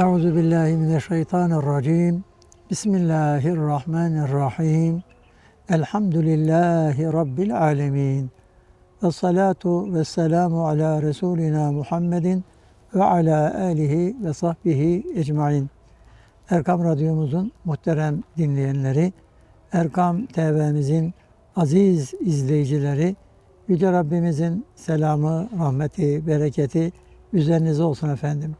Euzu billahi mineşşeytanirracim. Bismillahirrahmanirrahim. Elhamdülillahi rabbil alamin. Ve salatu ve selamu ala Resulina Muhammedin ve ala alihi ve sahbihi ecmain. Erkam Radyomuzun muhterem dinleyenleri, Erkam TV'mizin aziz izleyicileri, Yüce Rabbimizin selamı, rahmeti, bereketi üzerinize olsun efendim.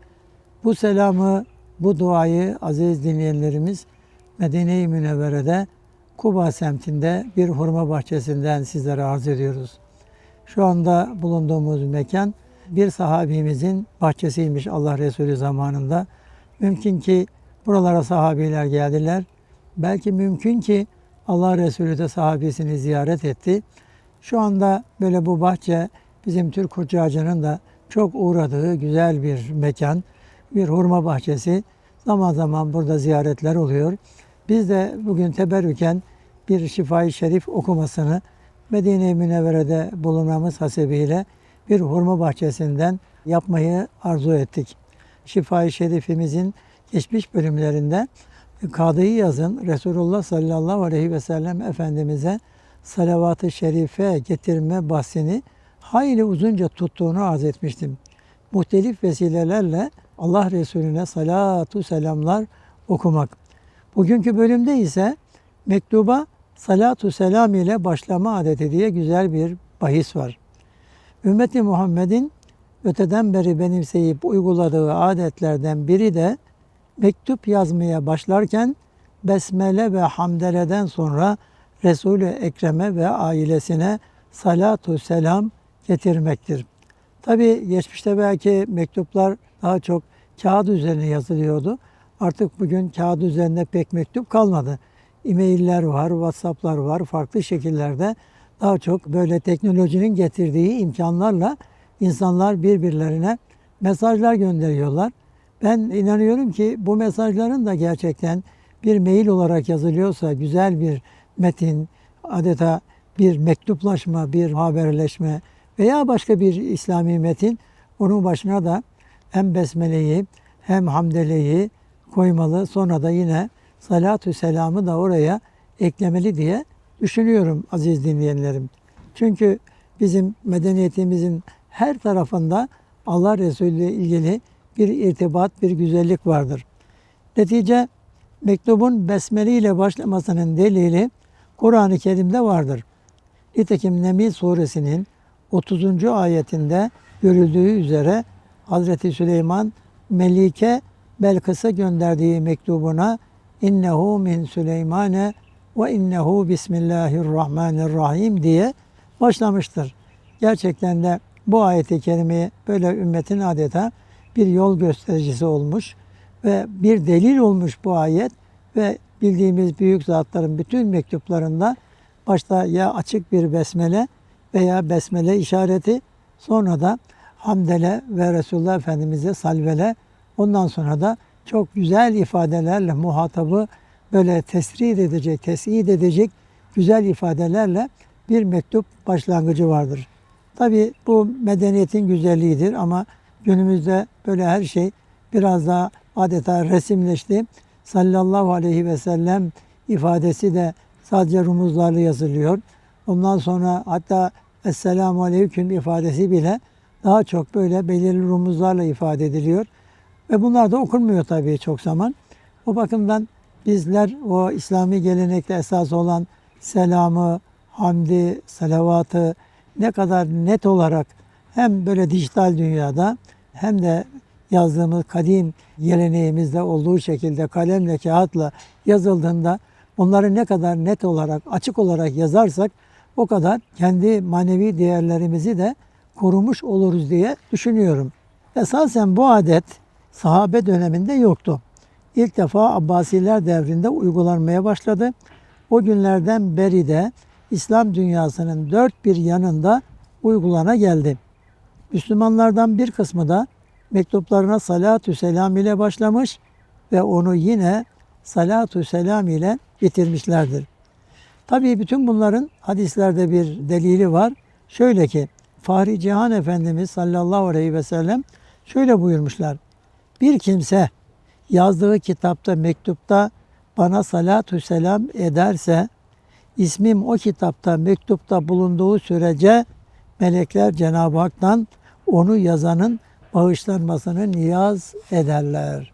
Bu selamı, bu duayı aziz dinleyenlerimiz Medine-i Münevvere'de Kuba semtinde bir hurma bahçesinden sizlere arz ediyoruz. Şu anda bulunduğumuz mekan bir sahabimizin bahçesiymiş Allah Resulü zamanında. Mümkün ki buralara sahabiler geldiler. Belki mümkün ki Allah Resulü de sahabesini ziyaret etti. Şu anda böyle bu bahçe bizim Türk Hurcacı'nın da çok uğradığı güzel bir mekan, bir hurma bahçesi. Zaman zaman burada ziyaretler oluyor. Biz de bugün teberrüken bir şifai şerif okumasını Medine-i Münevvere'de bulunmamız hasebiyle bir hurma bahçesinden yapmayı arzu ettik. Şifai şerifimizin geçmiş bölümlerinde Kadı yazın Resulullah sallallahu aleyhi ve sellem Efendimiz'e salavat-ı şerife getirme bahsini hayli uzunca tuttuğunu arz etmiştim. Muhtelif vesilelerle Allah Resulüne salatu selamlar okumak. Bugünkü bölümde ise mektuba salatu selam ile başlama adeti diye güzel bir bahis var. Ümmeti Muhammed'in öteden beri benimseyip uyguladığı adetlerden biri de mektup yazmaya başlarken besmele ve hamdeleden sonra Resul-i Ekrem'e ve ailesine salatu selam getirmektir. Tabi geçmişte belki mektuplar daha çok kağıt üzerine yazılıyordu. Artık bugün kağıt üzerinde pek mektup kalmadı. E-mailler var, WhatsApp'lar var, farklı şekillerde daha çok böyle teknolojinin getirdiği imkanlarla insanlar birbirlerine mesajlar gönderiyorlar. Ben inanıyorum ki bu mesajların da gerçekten bir mail olarak yazılıyorsa güzel bir metin, adeta bir mektuplaşma, bir haberleşme veya başka bir İslami metin onun başına da hem besmeleyi hem hamdeleyi koymalı. Sonra da yine salatü selamı da oraya eklemeli diye düşünüyorum aziz dinleyenlerim. Çünkü bizim medeniyetimizin her tarafında Allah Resulü ile ilgili bir irtibat, bir güzellik vardır. Netice mektubun besmele ile başlamasının delili Kur'an-ı Kerim'de vardır. Nitekim Nemil suresinin 30. ayetinde görüldüğü üzere Hazreti Süleyman Melike Belkıs'a gönderdiği mektubuna innehu min Süleymane ve innehu bismillahirrahmanirrahim diye başlamıştır. Gerçekten de bu ayeti kerime böyle ümmetin adeta bir yol göstericisi olmuş ve bir delil olmuş bu ayet ve bildiğimiz büyük zatların bütün mektuplarında başta ya açık bir besmele veya besmele işareti sonra da hamdele ve Resulullah Efendimiz'e salvele ondan sonra da çok güzel ifadelerle muhatabı böyle tesrit edecek, tesir edecek güzel ifadelerle bir mektup başlangıcı vardır. Tabi bu medeniyetin güzelliğidir ama günümüzde böyle her şey biraz daha adeta resimleşti. Sallallahu aleyhi ve sellem ifadesi de sadece rumuzlarla yazılıyor. Ondan sonra hatta Esselamu Aleyküm ifadesi bile daha çok böyle belirli rumuzlarla ifade ediliyor. Ve bunlar da okunmuyor tabii çok zaman. O bakımdan bizler o İslami gelenekte esas olan selamı, hamdi, salavatı ne kadar net olarak hem böyle dijital dünyada hem de yazdığımız kadim geleneğimizde olduğu şekilde kalemle, kağıtla yazıldığında onları ne kadar net olarak, açık olarak yazarsak o kadar kendi manevi değerlerimizi de korumuş oluruz diye düşünüyorum. Esasen bu adet sahabe döneminde yoktu. İlk defa Abbasiler devrinde uygulanmaya başladı. O günlerden beri de İslam dünyasının dört bir yanında uygulana geldi. Müslümanlardan bir kısmı da mektuplarına salatü selam ile başlamış ve onu yine salatü selam ile bitirmişlerdir. Tabii bütün bunların hadislerde bir delili var. Şöyle ki Fahri Cihan Efendimiz sallallahu aleyhi ve sellem şöyle buyurmuşlar. Bir kimse yazdığı kitapta, mektupta bana salatü selam ederse, ismim o kitapta, mektupta bulunduğu sürece melekler Cenab-ı Hak'tan onu yazanın bağışlanmasını niyaz ederler.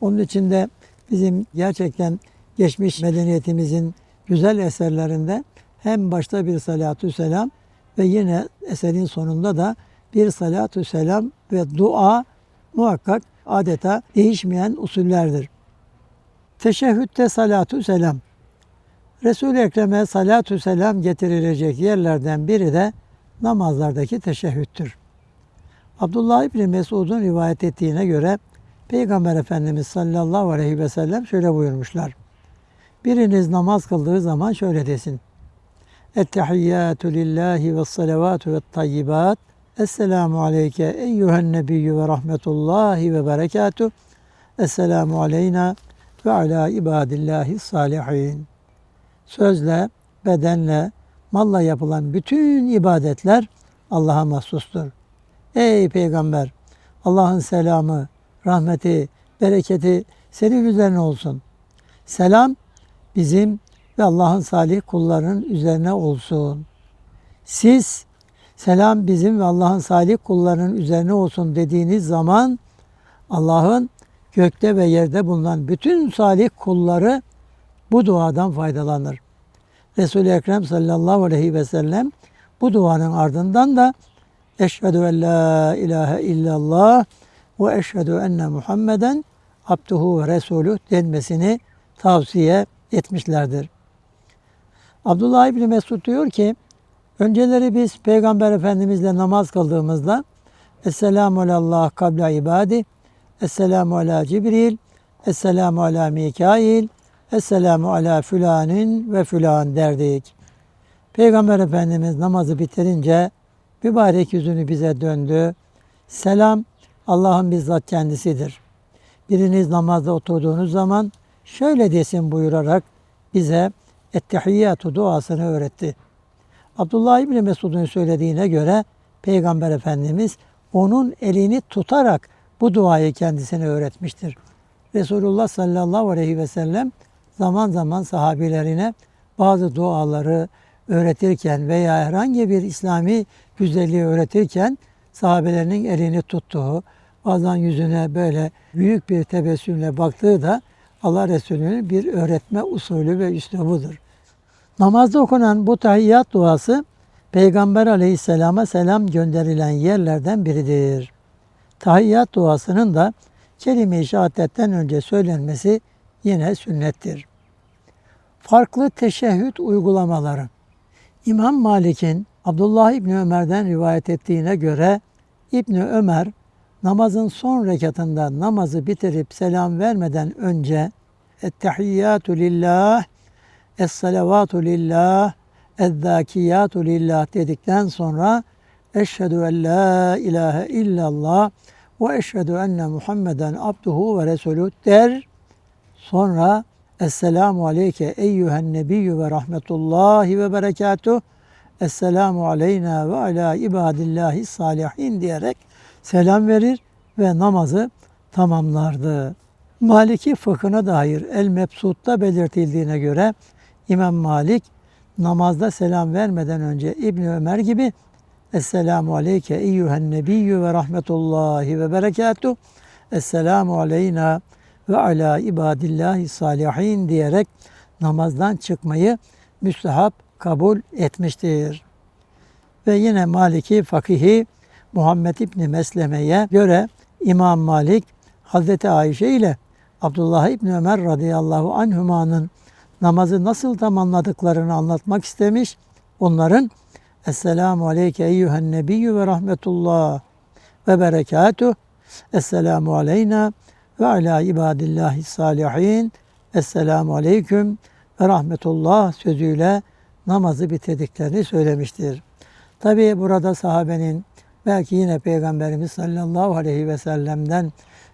Onun için de bizim gerçekten geçmiş medeniyetimizin güzel eserlerinde hem başta bir salatü selam ve yine eserin sonunda da bir salatü selam ve dua muhakkak adeta değişmeyen usullerdir. Teşehhütte salatü selam. Resul-i Ekrem'e salatü selam getirilecek yerlerden biri de namazlardaki teşehhüttür. Abdullah İbni Mesud'un rivayet ettiğine göre Peygamber Efendimiz sallallahu aleyhi ve sellem şöyle buyurmuşlar. Biriniz namaz kıldığı zaman şöyle desin. Ettehiyyatü lillahi ve salavatü ve tayyibat. Esselamu aleyke eyyühen nebiyyü ve rahmetullahi ve berekatü. Esselamu aleyna ve ala ibadillahi salihin. Sözle, bedenle, malla yapılan bütün ibadetler Allah'a mahsustur. Ey peygamber! Allah'ın selamı, rahmeti, bereketi senin üzerine olsun. Selam bizim ve Allah'ın salih kullarının üzerine olsun. Siz selam bizim ve Allah'ın salih kullarının üzerine olsun dediğiniz zaman Allah'ın gökte ve yerde bulunan bütün salih kulları bu duadan faydalanır. Resul-i Ekrem sallallahu aleyhi ve sellem bu duanın ardından da Eşhedü en la ilahe illallah ve eşhedü enne Muhammeden abduhu ve resuluh denmesini tavsiye etmişlerdir. Abdullah İbni Mesud diyor ki, önceleri biz Peygamber Efendimizle namaz kıldığımızda Esselamu alallah kabla ibadi, Esselamu ala Cibril, Esselamu ala Mikail, Esselamu ala fülanin ve fülan derdik. Peygamber Efendimiz namazı bitirince mübarek yüzünü bize döndü. Selam Allah'ın bizzat kendisidir. Biriniz namazda oturduğunuz zaman şöyle desin buyurarak bize ettehiyyatü duasını öğretti. Abdullah İbni Mesud'un söylediğine göre Peygamber Efendimiz onun elini tutarak bu duayı kendisine öğretmiştir. Resulullah sallallahu aleyhi ve sellem zaman zaman sahabilerine bazı duaları öğretirken veya herhangi bir İslami güzelliği öğretirken sahabelerinin elini tuttuğu, bazen yüzüne böyle büyük bir tebessümle baktığı da Allah Resulü'nün bir öğretme usulü ve üslubudur. Namazda okunan bu tahiyyat duası Peygamber aleyhisselama selam gönderilen yerlerden biridir. Tahiyyat duasının da kelime-i şehadetten önce söylenmesi yine sünnettir. Farklı teşehhüd uygulamaları İmam Malik'in Abdullah İbni Ömer'den rivayet ettiğine göre İbni Ömer namazın son rekatında namazı bitirip selam vermeden önce Ettehiyyatü lillah, Es-salavatu lillah, Ez-zakiyatu lillah dedikten sonra Eşhedü en la ilahe illallah ve eşhedü enne Muhammeden abduhu ve resulü der. Sonra Esselamu aleyke eyyühen nebiyyü ve rahmetullahi ve berekatuh. Esselamu aleyna ve ala ibadillahi salihin diyerek selam verir ve namazı tamamlardı. Maliki fıkhına dair El Mebsut'ta belirtildiğine göre İmam Malik namazda selam vermeden önce İbn Ömer gibi Esselamu aleyke eyyühen nebiyyü ve rahmetullahi ve berekatuh. Esselamu aleyna ve ala ibadillahi salihin diyerek namazdan çıkmayı müstehap kabul etmiştir. Ve yine Maliki fakihi Muhammed İbni Mesleme'ye göre İmam Malik Hazreti Ayşe ile Abdullah İbni Ömer radıyallahu anhümanın namazı nasıl tamamladıklarını anlatmak istemiş. Onların Esselamu aleyke eyyühen nebiyyü ve rahmetullah ve berekatuh. Esselamu aleyna ve ala ibadillahi salihin. Esselamu aleyküm ve rahmetullah sözüyle namazı bitirdiklerini söylemiştir. Tabi burada sahabenin belki yine Peygamberimiz sallallahu aleyhi ve sellem'den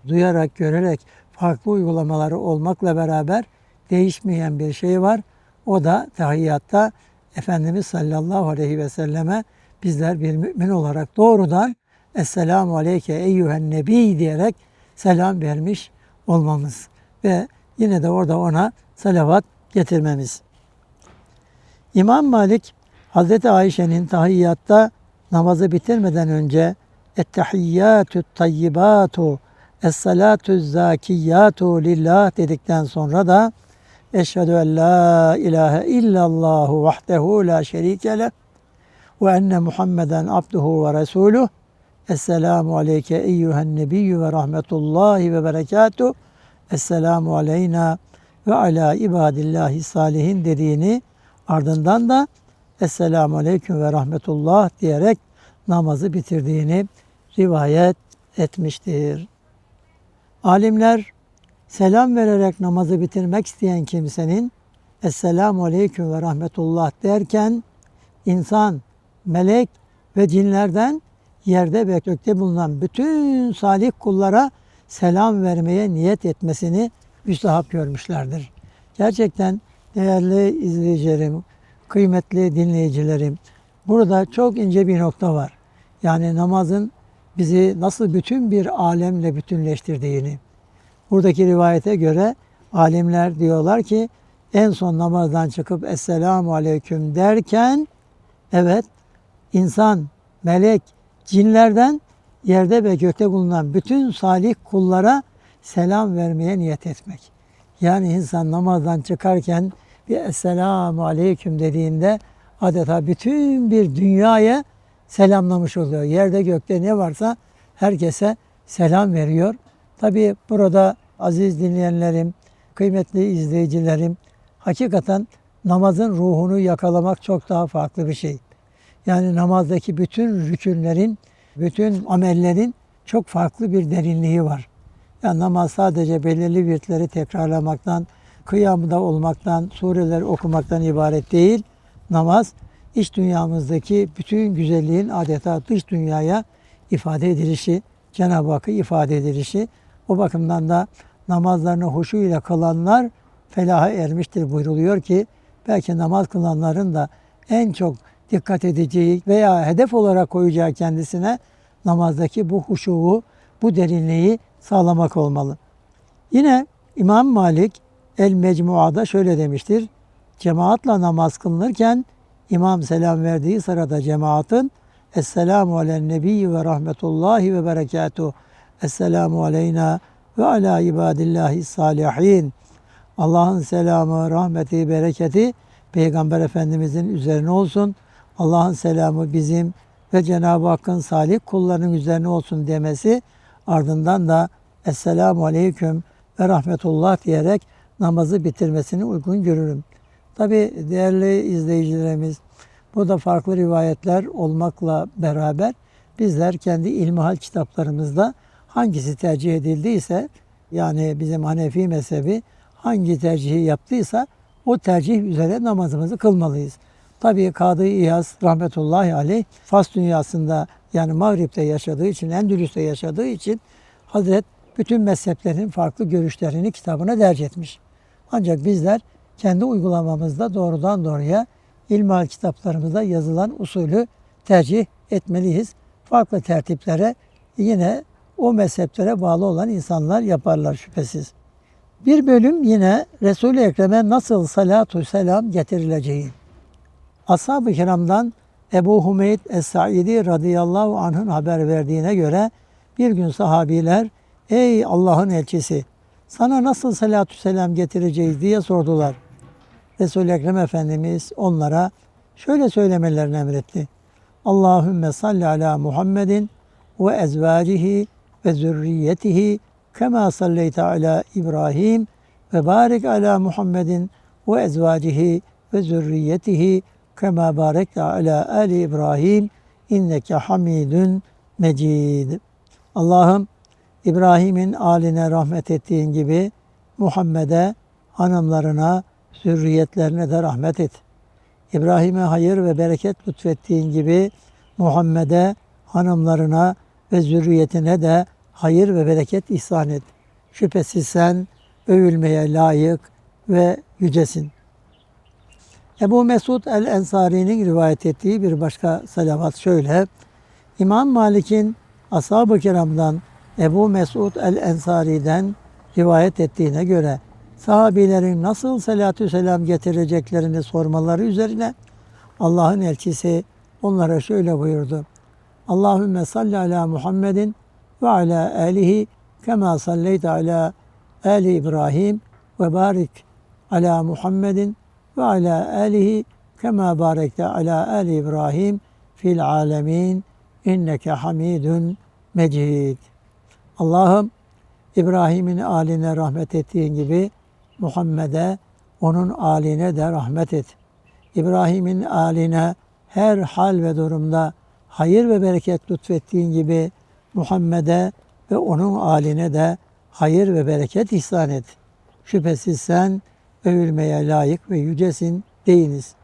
duyarak, görerek farklı uygulamaları olmakla beraber değişmeyen bir şey var. O da tahiyyatta Efendimiz sallallahu aleyhi ve selleme bizler bir mümin olarak doğrudan Esselamu aleyke eyyühen nebi diyerek selam vermiş olmamız ve yine de orada ona salavat getirmemiz. İmam Malik Hazreti Ayşe'nin tahiyyatta namazı bitirmeden önce Ettehiyyatü tayyibatu Es-salatu zakiyatu lillah dedikten sonra da Eşhedü en la ilahe illallahu vahdehu la şerike leh ve enne Muhammeden abduhu ve resuluh. Esselamu aleyke eyyühen nebiyyü ve rahmetullahi ve berekatuh. Esselamu aleyna ve ala ibadillahi salihin dediğini ardından da Esselamu aleyküm ve rahmetullah diyerek namazı bitirdiğini rivayet etmiştir. Alimler selam vererek namazı bitirmek isteyen kimsenin Esselamu aleyküm ve rahmetullah derken insan, melek ve cinlerden yerde ve gökte bulunan bütün salih kullara selam vermeye niyet etmesini müstahap görmüşlerdir. Gerçekten değerli izleyicilerim, kıymetli dinleyicilerim, burada çok ince bir nokta var. Yani namazın bizi nasıl bütün bir alemle bütünleştirdiğini. Buradaki rivayete göre alimler diyorlar ki en son namazdan çıkıp Esselamu Aleyküm derken evet insan, melek, cinlerden yerde ve gökte bulunan bütün salih kullara selam vermeye niyet etmek. Yani insan namazdan çıkarken bir Esselamu Aleyküm dediğinde adeta bütün bir dünyaya selamlamış oluyor. Yerde gökte ne varsa herkese selam veriyor. Tabi burada aziz dinleyenlerim, kıymetli izleyicilerim, hakikaten namazın ruhunu yakalamak çok daha farklı bir şey. Yani namazdaki bütün rükünlerin, bütün amellerin çok farklı bir derinliği var. Yani namaz sadece belirli virtleri tekrarlamaktan, kıyamda olmaktan, sureler okumaktan ibaret değil. Namaz iç dünyamızdaki bütün güzelliğin adeta dış dünyaya ifade edilişi, Cenab-ı Hakk'ı ifade edilişi. O bakımdan da namazlarını hoşuyla kılanlar felaha ermiştir buyruluyor ki belki namaz kılanların da en çok dikkat edeceği veya hedef olarak koyacağı kendisine namazdaki bu huşuğu, bu derinliği sağlamak olmalı. Yine İmam Malik El Mecmua'da şöyle demiştir. Cemaatla namaz kılınırken imam selam verdiği sırada cemaatin Esselamu alen nebiyyi ve rahmetullahi ve berekatuhu. Esselamu aleyna ve ala ibadillahi salihin. Allah'ın selamı, rahmeti, bereketi Peygamber Efendimizin üzerine olsun. Allah'ın selamı bizim ve Cenab-ı Hakk'ın salih kullarının üzerine olsun demesi ardından da Esselamu Aleyküm ve Rahmetullah diyerek namazı bitirmesini uygun görürüm. Tabi değerli izleyicilerimiz bu da farklı rivayetler olmakla beraber bizler kendi ilmihal kitaplarımızda hangisi tercih edildiyse yani bizim Hanefi mezhebi hangi tercihi yaptıysa o tercih üzere namazımızı kılmalıyız. Tabii Kadı İyaz rahmetullahi aleyh Fas dünyasında yani Mağrip'te yaşadığı için, Endülüs'te yaşadığı için Hazret bütün mezheplerin farklı görüşlerini kitabına derc etmiş. Ancak bizler kendi uygulamamızda doğrudan doğruya ilmihal kitaplarımızda yazılan usulü tercih etmeliyiz. Farklı tertiplere yine o mezheplere bağlı olan insanlar yaparlar şüphesiz. Bir bölüm yine Resul-i Ekrem'e nasıl salatu selam getirileceği. Ashab-ı kiramdan Ebu Humeyd Es-Sa'idi radıyallahu anh'ın haber verdiğine göre bir gün sahabiler ey Allah'ın elçisi sana nasıl salatü selam getireceğiz diye sordular. Resul-i Ekrem Efendimiz onlara şöyle söylemelerini emretti. Allahümme salli ala Muhammedin ve ezvacihi ve zürriyetihi kema salleyte ala İbrahim ve barik ala Muhammedin ve ezvacihi ve zürriyetihi kema barekte ala ali İbrahim inneke hamidun mecid. Allah'ım İbrahim'in aline rahmet ettiğin gibi Muhammed'e, hanımlarına, zürriyetlerine de rahmet et. İbrahim'e hayır ve bereket lütfettiğin gibi Muhammed'e, hanımlarına ve zürriyetine de hayır ve bereket ihsan et. Şüphesiz sen övülmeye layık ve yücesin. Ebu Mesud el-Ensari'nin rivayet ettiği bir başka salavat şöyle. İmam Malik'in ashab-ı kiramdan Ebu Mesud el-Ensari'den rivayet ettiğine göre sahabilerin nasıl salatü selam getireceklerini sormaları üzerine Allah'ın elçisi onlara şöyle buyurdu. Allahümme salli ala Muhammedin ve ala alihi kema salleyte ala ali İbrahim ve barik ala Muhammedin ve ala alihi kema barekte ala ali İbrahim fil alemin inneke hamidun mecid. Allah'ım İbrahim'in aline rahmet ettiğin gibi Muhammed'e onun aline de rahmet et. İbrahim'in aline her hal ve durumda hayır ve bereket lütfettiğin gibi Muhammed'e ve onun aline de hayır ve bereket ihsan et. Şüphesiz sen övülmeye layık ve yücesin deyiniz.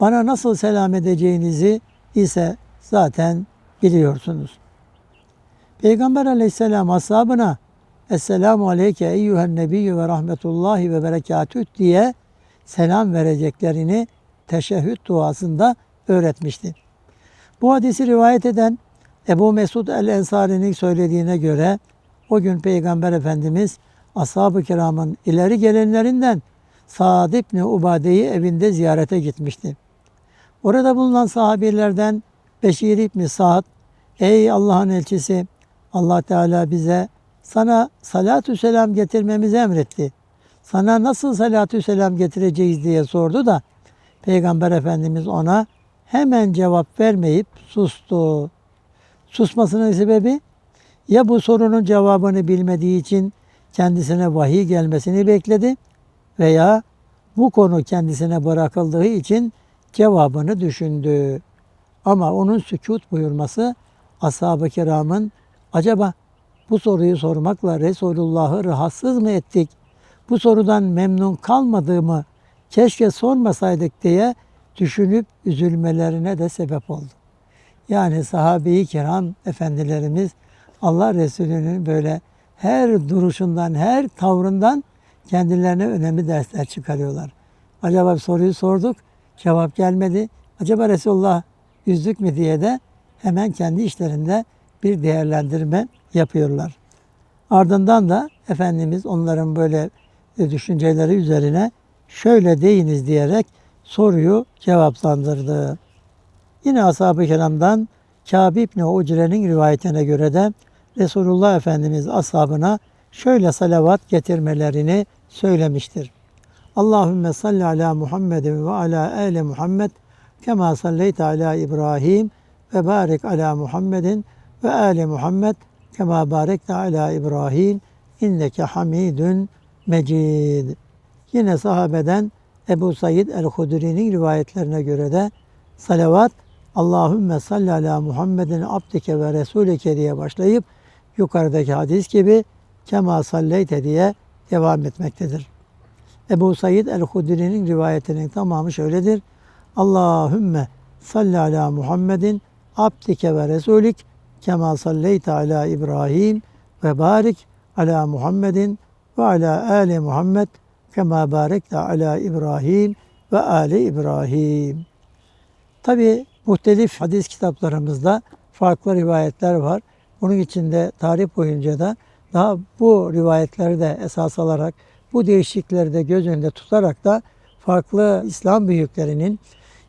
Bana nasıl selam edeceğinizi ise zaten biliyorsunuz. Peygamber aleyhisselam ashabına Esselamu aleyke eyyühen nebiyyü ve rahmetullahi ve berekatüh diye selam vereceklerini teşehhüd duasında öğretmişti. Bu hadisi rivayet eden Ebu Mesud el-Ensari'nin söylediğine göre o gün Peygamber Efendimiz ashab-ı kiramın ileri gelenlerinden Sa'd İbni Ubade'yi evinde ziyarete gitmişti. Orada bulunan sahabilerden Beşir İbni Sa'd, Ey Allah'ın elçisi, Allah Teala bize sana salatü selam getirmemizi emretti. Sana nasıl salatü selam getireceğiz diye sordu da Peygamber Efendimiz ona hemen cevap vermeyip sustu. Susmasının sebebi ya bu sorunun cevabını bilmediği için kendisine vahiy gelmesini bekledi veya bu konu kendisine bırakıldığı için cevabını düşündü. Ama onun sükut buyurması ashab-ı kiramın acaba bu soruyu sormakla Resulullah'ı rahatsız mı ettik? Bu sorudan memnun kalmadığımı keşke sormasaydık diye düşünüp üzülmelerine de sebep oldu. Yani sahabe-i kiram efendilerimiz Allah Resulü'nün böyle her duruşundan, her tavrından kendilerine önemli dersler çıkarıyorlar. Acaba bir soruyu sorduk, cevap gelmedi. Acaba Resulullah üzdük mü diye de hemen kendi işlerinde bir değerlendirme yapıyorlar. Ardından da Efendimiz onların böyle düşünceleri üzerine şöyle deyiniz diyerek soruyu cevaplandırdı. Yine ashab-ı kiramdan Kâb İbni Ucre'nin rivayetine göre de Resulullah Efendimiz ashabına şöyle salavat getirmelerini söylemiştir. Allahümme salli ala Muhammedin ve ala ali Muhammed kema salleyte ala İbrahim ve barik ala Muhammedin ve ali Muhammed kema barekte ala İbrahim inneke hamidun mecid. Yine sahabeden Ebu Said el-Hudri'nin rivayetlerine göre de salavat Allahümme salli ala Muhammedin abdike ve resulike diye başlayıp yukarıdaki hadis gibi kema salleyte diye devam etmektedir. Ebu Said el-Hudri'nin rivayetinin tamamı şöyledir. Allahümme salli ala Muhammedin abdike ve resulik kema salleyte ala İbrahim ve barik ala Muhammedin ve ala ali Muhammed kema barekte ala İbrahim ve ali İbrahim. Tabi muhtelif hadis kitaplarımızda farklı rivayetler var. Bunun içinde tarih boyunca da daha bu rivayetleri de esas alarak bu değişiklikleri de göz önünde tutarak da farklı İslam büyüklerinin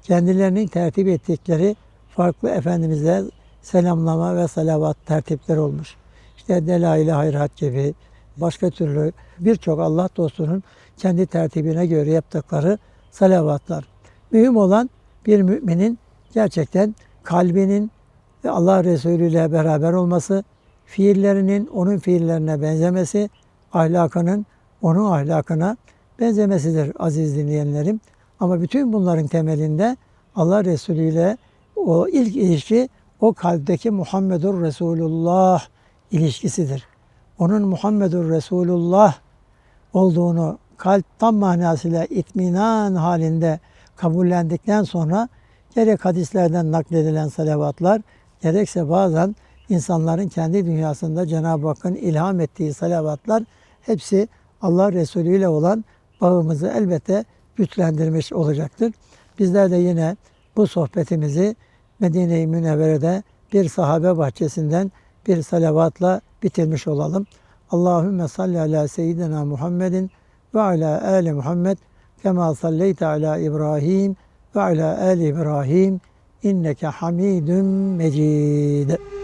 kendilerinin tertip ettikleri farklı Efendimiz'e selamlama ve salavat tertipleri olmuş. İşte Delail-i Hayrat gibi başka türlü birçok Allah dostunun kendi tertibine göre yaptıkları salavatlar. Mühim olan bir müminin gerçekten kalbinin ve Allah Resulü ile beraber olması, fiillerinin onun fiillerine benzemesi, ahlakının onun ahlakına benzemesidir aziz dinleyenlerim. Ama bütün bunların temelinde Allah Resulü ile o ilk ilişki o kalpteki Muhammedur Resulullah ilişkisidir. Onun Muhammedur Resulullah olduğunu kalp tam manasıyla itminan halinde kabullendikten sonra gerek hadislerden nakledilen salavatlar gerekse bazen insanların kendi dünyasında Cenab-ı Hakk'ın ilham ettiği salavatlar hepsi Allah Resulü ile olan bağımızı elbette güçlendirmiş olacaktır. Bizler de yine bu sohbetimizi Medine-i Münevvere'de bir sahabe bahçesinden bir salavatla bitirmiş olalım. Allahümme salli ala seyyidina Muhammedin ve ala ali Muhammed kema salleyte ala İbrahim ve ala ali İbrahim inneke hamidun mecid.